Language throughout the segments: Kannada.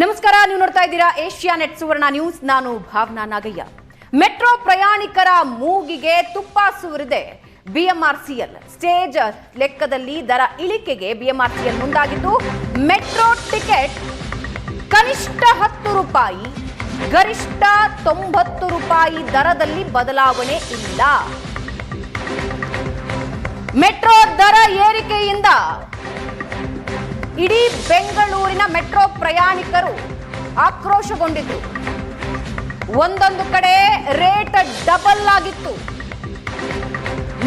ನಮಸ್ಕಾರ, ನೀವು ನೋಡ್ತಾ ಇದ್ದೀರಾ ಏಷ್ಯಾ ನೆಟ್ ಸುವರ್ಣ ನ್ಯೂಸ್. ನಾನು ಭಾವನಾ ನಾಗಯ್ಯ. ಮೆಟ್ರೋ ಪ್ರಯಾಣಿಕರ ಮೂಗಿಗೆ ತುಪ್ಪ ಸುರಿದೆ. ಬಿಎಂಆರ್ಸಿಎಲ್ ಸ್ಟೇಜ್ ಲೆಕ್ಕದಲ್ಲಿ ದರ ಇಳಿಕೆಗೆ ಬಿಎಂಆರ್ಸಿಎಲ್ ಮುಂದಾಗಿದ್ದು, ಮೆಟ್ರೋ ಟಿಕೆಟ್ ಕನಿಷ್ಠ ಹತ್ತು ರೂಪಾಯಿ, ಗರಿಷ್ಠ ತೊಂಬತ್ತು ರೂಪಾಯಿ ದರದಲ್ಲಿ ಬದಲಾವಣೆ ಇಲ್ಲ. ಮೆಟ್ರೋ ದರ ಏರಿಕೆಯಿಂದ ಇಡೀ ಬೆಂಗಳೂರಿನ ಮೆಟ್ರೋ ಪ್ರಯಾಣಿಕರು ಆಕ್ರೋಶಗೊಂಡಿದ್ರು. ಒಂದೊಂದು ಕಡೆ ರೇಟ್ ಡಬಲ್ ಆಗಿತ್ತು.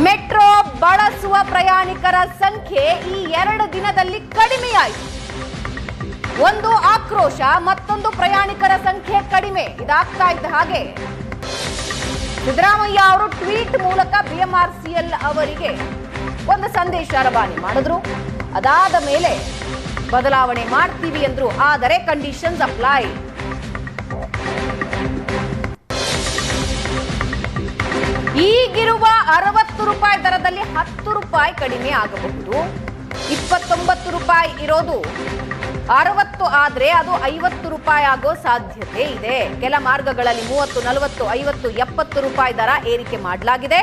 ಮೆಟ್ರೋ ಬಳಸುವ ಪ್ರಯಾಣಿಕರ ಸಂಖ್ಯೆ ಈ ಎರಡು ದಿನದಲ್ಲಿ ಕಡಿಮೆಯಾಯಿತು. ಒಂದು ಆಕ್ರೋಶ, ಮತ್ತೊಂದು ಪ್ರಯಾಣಿಕರ ಸಂಖ್ಯೆ ಕಡಿಮೆ. ಇದಾಗ್ತಾ ಇದ್ದ ಹಾಗೆ. ಸಿದ್ದರಾಮಯ್ಯ ಅವರು ಟ್ವೀಟ್ ಮೂಲಕ ಬಿಎಂಆರ್ಸಿಎಲ್ ಅವರಿಗೆ ಒಂದು ಸಂದೇಶ ರವಾನೆ ಮಾಡಿದ್ರು. ಅದಾದ ಮೇಲೆ ಬದಲಾವಣೆ ಮಾಡ್ತೀವಿ ಎಂದ್ರು ಆದರೆ ಕಂಡೀಷನ್ಸ್ ಅಪ್ಲೈ ಈಗಿರುವ ಅರವತ್ತು ರೂಪಾಯಿ ದರದಲ್ಲಿ ಹತ್ತು ರೂಪಾಯಿ ಕಡಿಮೆ ಆಗಬಹುದು. ಇಪ್ಪತ್ತೊಂಬತ್ತು ರೂಪಾಯಿ ಇರೋದು ಅರವತ್ತು ಆದ್ರೆ ಅದು ಐವತ್ತು ರೂಪಾಯಿ ಆಗೋ ಸಾಧ್ಯತೆ ಇದೆ. ಕೆಲ ಮಾರ್ಗಗಳಲ್ಲಿ ಮೂವತ್ತು, ನಲವತ್ತು, ಐವತ್ತು, ಎಪ್ಪತ್ತು ರೂಪಾಯಿ ದರ ಏರಿಕೆ ಮಾಡಲಾಗಿದೆ.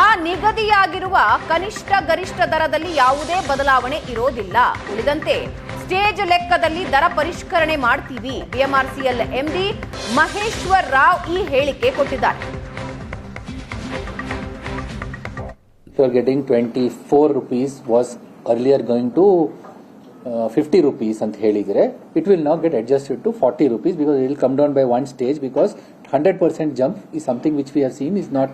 ಆ ನಿಗದಿಯಾಗಿರುವ ಕನಿಷ್ಠ ಗರಿಷ್ಠ ದರದಲ್ಲಿ ಯಾವುದೇ ಬದಲಾವಣೆ ಇರೋದಿಲ್ಲ. ಉಳಿದಂತೆ ಸ್ಟೇಜ್ ಲೆಕ್ಕದಲ್ಲಿ ದರ ಪರಿಷ್ಕರಣೆ ಮಾಡ್ತೀವಿ ಬಿಎಂಆರ್ಸಿಎಲ್ ಎಂಡಿ ಮಹೇಶ್ವರ್ ರಾವ್ ಈ ಹೇಳಿಕೆ ಕೊಟ್ಟಿದ್ದಾರೆ. Getting 24 rupees was earlier going to uh, 50 rupees ಅಂತ ಹೇಳಿದ್ರೆ it will now get adjusted to 40 rupees because it will come down by one stage because 100% jump is something which we have seen is not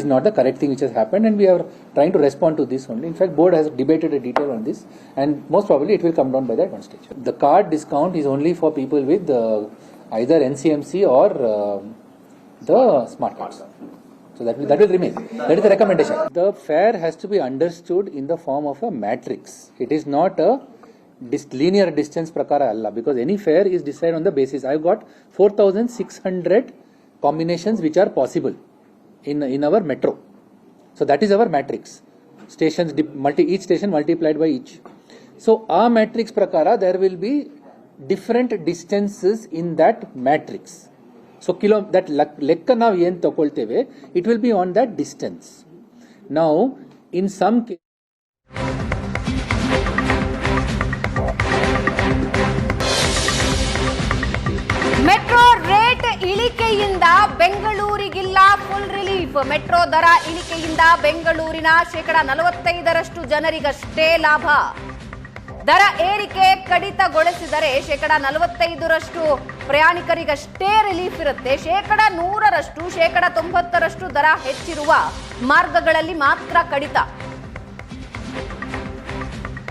is not the correct thing which has happened and we are trying to respond to this only in fact board has debated a detail on this and most probably it will come down by that one stage the card discount is only for people with uh, either ncmc or uh, the smart cards so that will, that will remain. That is the recommendation. The fare has to be understood in the form of a matrix. It is not a dis- linear distance prakara alla because any fare is decided on the basis. I've got 4,600 combinations which are possible in, in our metro. So that is our matrix. Stations, multi, each station multiplied by each. So our matrix prakara, there will be different distances in that matrix. so kilo that lekka now yen tokolteve it will be on that distance now in some metro metro ದರ ಇಳಿಕೆಯಿಂದ ಬೆಂಗಳೂರಿನ ಶೇಕಡ ನಲವತ್ತೈದರಷ್ಟು ಜನರಿಗಷ್ಟೇ ಲಾಭ. ದರ ಏರಿಕೆ ಕಡಿತಗೊಳಿಸಿದರೆ ಶೇಕಡ ನಲವತ್ತೈದರಷ್ಟು ಪ್ರಯಾಣಿಕರಿಗಷ್ಟೇ ರಿಲೀಫ್ ಇರುತ್ತೆ. ಶೇಕಡ ನೂರರಷ್ಟು, ಶೇಕಡ ತೊಂಬತ್ತರಷ್ಟು ದರ ಹೆಚ್ಚಿರುವ ಮಾರ್ಗಗಳಲ್ಲಿ ಮಾತ್ರ ಕಡಿತ.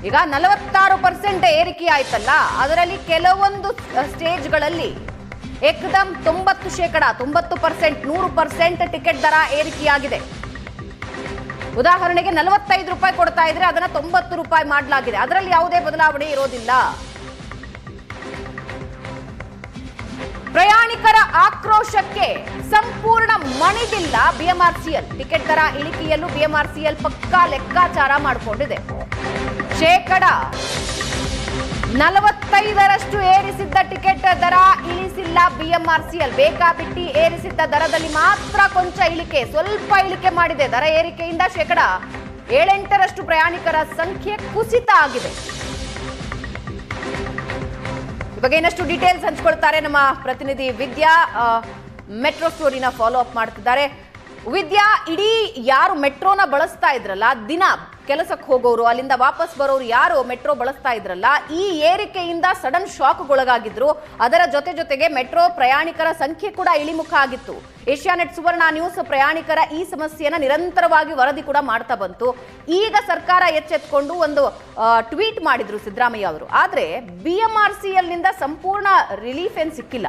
ಈಗ ನಲವತ್ತಾರು ಪರ್ಸೆಂಟ್ ಏರಿಕೆ ಆಯ್ತಲ್ಲ ಅದರಲ್ಲಿ ಕೆಲವೊಂದು ಸ್ಟೇಜ್ಗಳಲ್ಲಿ ಏಕದಮ್ ತೊಂಬತ್ತು ಶೇಕಡ, ತೊಂಬತ್ತು ಪರ್ಸೆಂಟ್, ನೂರು ಪರ್ಸೆಂಟ್ ಟಿಕೆಟ್ ದರ ಏರಿಕೆಯಾಗಿದೆ. ಉದಾಹರಣೆಗೆ ನಲವತ್ತೈದು ರೂಪಾಯಿ ಕೊಡ್ತಾ ಇದ್ರೆ ಅದನ್ನ ತೊಂಬತ್ತು ರೂಪಾಯಿ ಮಾಡಲಾಗಿದೆ. ಅದರಲ್ಲಿ ಯಾವುದೇ ಬದಲಾವಣೆ ಇರೋದಿಲ್ಲ. ಪ್ರಯಾಣಿಕರ ಆಕ್ರೋಶಕ್ಕೆ ಸಂಪೂರ್ಣ ಮಣಿದಿಲ್ಲ ಬಿಎಂಆರ್ಸಿಎಲ್. ಟಿಕೆಟ್ ದರ ಇಳಿಕೆಯಲ್ಲೂ ಬಿಎಂಆರ್ಸಿಎಲ್ ಪಕ್ಕಾ ಲೆಕ್ಕಾಚಾರ ಮಾಡಿಕೊಂಡಿದೆ. ಶೇಕಡ ನಲವತ್ತೈದರಷ್ಟು ಏರಿಸಿದ್ದ ಟಿಕೆಟ್ ದರ ಇಳಿಸಿಲ್ಲ ಬಿಎಂಆರ್ಸಿಎಲ್ ಬೇಕಾಬಿಟ್ಟಿ ಏರಿಸಿದ್ದ ದರದಲ್ಲಿ ಮಾತ್ರ ಕೊಂಚ ಇಳಿಕೆ, ಸ್ವಲ್ಪ ಇಳಿಕೆ ಮಾಡಿದೆ. ದರ ಏರಿಕೆಯಿಂದ ಶೇಕಡ ಏಳೆಂಟರಷ್ಟು ಪ್ರಯಾಣಿಕರ ಸಂಖ್ಯೆ ಕುಸಿತ ಆಗಿದೆ. ಈ ಬಗ್ಗೆ ಇನ್ನಷ್ಟು ಡೀಟೇಲ್ಸ್ ಹಂಚ್ಕೊಳ್ತಾರೆ ನಮ್ಮ ಪ್ರತಿನಿಧಿ ವಿದ್ಯಾ ಮೆಟ್ರೋ ಸ್ಟೋರಿನ ಫಾಲೋ ಅಪ್ ಮಾಡ್ತಿದ್ದಾರೆ. ವಿದ್ಯಾ, ಇಡೀ ಯಾರು ಮೆಟ್ರೋನ ಬಳಸ್ತಾ ಇದ್ರಲ್ಲ, ದಿನ ಕೆಲಸಕ್ಕೆ ಹೋಗೋರು, ಅಲ್ಲಿಂದ ವಾಪಸ್ ಬರೋರು ಯಾರು ಮೆಟ್ರೋ ಬಳಸ್ತಾ ಇದ್ರಲ್ಲ, ಈ ಏರಿಕೆಯಿಂದ ಸಡನ್ ಶಾಕ್ಗೊಳಗಾಗಿದ್ರು, ಅದರ ಜೊತೆ ಜೊತೆಗೆ ಮೆಟ್ರೋ ಪ್ರಯಾಣಿಕರ ಸಂಖ್ಯೆ ಕೂಡ ಇಳಿಮುಖ ಆಗಿತ್ತು. ಏಷ್ಯಾನೆಟ್ ಸುವರ್ಣ ನ್ಯೂಸ್ ಪ್ರಯಾಣಿಕರ ಈ ಸಮಸ್ಯೆಯನ್ನು ನಿರಂತರವಾಗಿ ವರದಿ ಕೂಡ ಮಾಡ್ತಾ ಬಂತು. ಈಗ ಸರ್ಕಾರ ಎಚ್ಚೆತ್ಕೊಂಡು ಒಂದು ಟ್ವೀಟ್ ಮಾಡಿದ್ರು ಸಿದ್ದರಾಮಯ್ಯ ಅವರು. ಆದ್ರೆ ಬಿಎಂಆರ್ಸಿಎಲ್ನಿಂದ ಸಂಪೂರ್ಣ ರಿಲೀಫ್ ಏನ್ ಸಿಕ್ಕಿಲ್ಲ.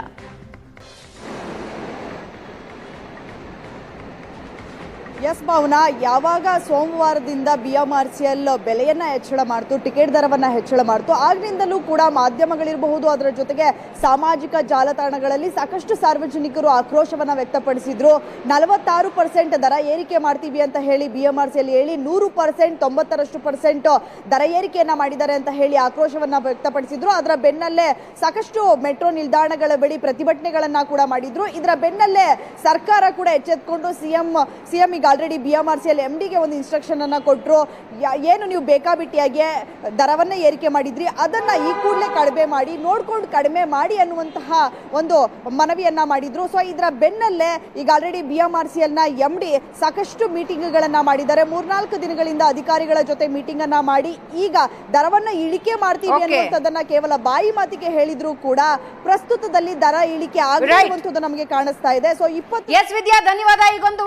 ಎಸ್ ಭಾವನಾ, ಯಾವಾಗ ಸೋಮವಾರದಿಂದ B M R C L ಬೆಲೆಯನ್ನ ಹೆಚ್ಚಳ ಮಾಡ್ತು, ಟಿಕೆಟ್ ದರವನ್ನ ಹೆಚ್ಚಳ ಮಾಡ್ತು ಆಗಿನಿಂದಲೂ ಕೂಡ ಮಾಧ್ಯಮಗಳಿರಬಹುದು, ಅದರ ಜೊತೆಗೆ ಸಾಮಾಜಿಕ ಜಾಲತಾಣಗಳಲ್ಲಿ ಸಾಕಷ್ಟು ಸಾರ್ವಜನಿಕರು ಆಕ್ರೋಶವನ್ನ ವ್ಯಕ್ತಪಡಿಸಿದ್ರು. ನಲವತ್ತಾರು ಪರ್ಸೆಂಟ್ ದರ ಏರಿಕೆ ಮಾಡ್ತೀವಿ ಅಂತ ಹೇಳಿ B M R C L ಹೇಳಿ, ನೂರು ಪರ್ಸೆಂಟ್, ತೊಂಬತ್ತರಷ್ಟು ಪರ್ಸೆಂಟ್ ದರ ಏರಿಕೆಯನ್ನ ಮಾಡಿದ್ದಾರೆ ಅಂತ ಹೇಳಿ ಆಕ್ರೋಶವನ್ನ ವ್ಯಕ್ತಪಡಿಸಿದ್ರು. ಅದರ ಬೆನ್ನಲ್ಲೇ ಸಾಕಷ್ಟು ಮೆಟ್ರೋ ನಿಲ್ದಾಣಗಳ ಬಳಿ ಪ್ರತಿಭಟನೆಗಳನ್ನ ಕೂಡ ಮಾಡಿದ್ರು. ಇದರ ಬೆನ್ನಲ್ಲೇ ಸರ್ಕಾರ ಕೂಡ ಎಚ್ಚೆತ್ಕೊಂಡು ಸಿಎಂ ಸಿಎಂ ಈಗ already B M R C L M ಡಿಗೆ ಒಂದು ಇನ್ಸ್ಟ್ರಕ್ಷನ್ ಅನ್ನ ಕೊಟ್ಟರು ಏನು ನೀವು ಬೇಕಾಬಿಟ್ಟಿಯಾಗಿ ದರವನ್ನ ಏರಿಕೆ ಮಾಡಿದ್ರಿ? ಅದನ್ನ ಈ ಕೂಡಲೇ ಕಡಿಮೆ ಮಾಡಿ ನೋಡ್ಕೊಂಡು ಕಡಿಮೆ ಮಾಡಿ ಅನ್ನುವಂತಹ ಒಂದು ಮನವಿಯನ್ನ ಮಾಡಿದ್ರು. ಸೊ ಇದರ ಬೆನ್ನಲ್ಲೇ ಈಗ already B M R C ಎಲ್ನ M D ಸಾಕಷ್ಟು ಮೀಟಿಂಗ್ಗಳನ್ನ ಮಾಡಿದ್ದಾರೆ. ಮೂರ್ನಾಲ್ಕು ದಿನಗಳಿಂದ ಅಧಿಕಾರಿಗಳ ಜೊತೆ ಮೀಟಿಂಗ್ ಅನ್ನ ಮಾಡಿ ಈಗ ದರವನ್ನ ಇಳಿಕೆ ಮಾಡ್ತೀವಿ. ಅನ್ನುವಂಥದ್ದನ್ನ ಕೇವಲ ಬಾಯಿ ಮಾತಿಗೆ ಹೇಳಿದ್ರು ಕೂಡ ಪ್ರಸ್ತುತದಲ್ಲಿ ದರ ಇಳಿಕೆ ಆಗಿರುವಂತದ್ದು ನಮಗೆ ಕಾಣಿಸ್ತಾ ಇದೆ. ಸೊ ಇಪ್ಪತ್ತು ಎಸ್ ವಿದ್ಯಾ ಧನ್ಯವಾದ. ಈಗೊಂದು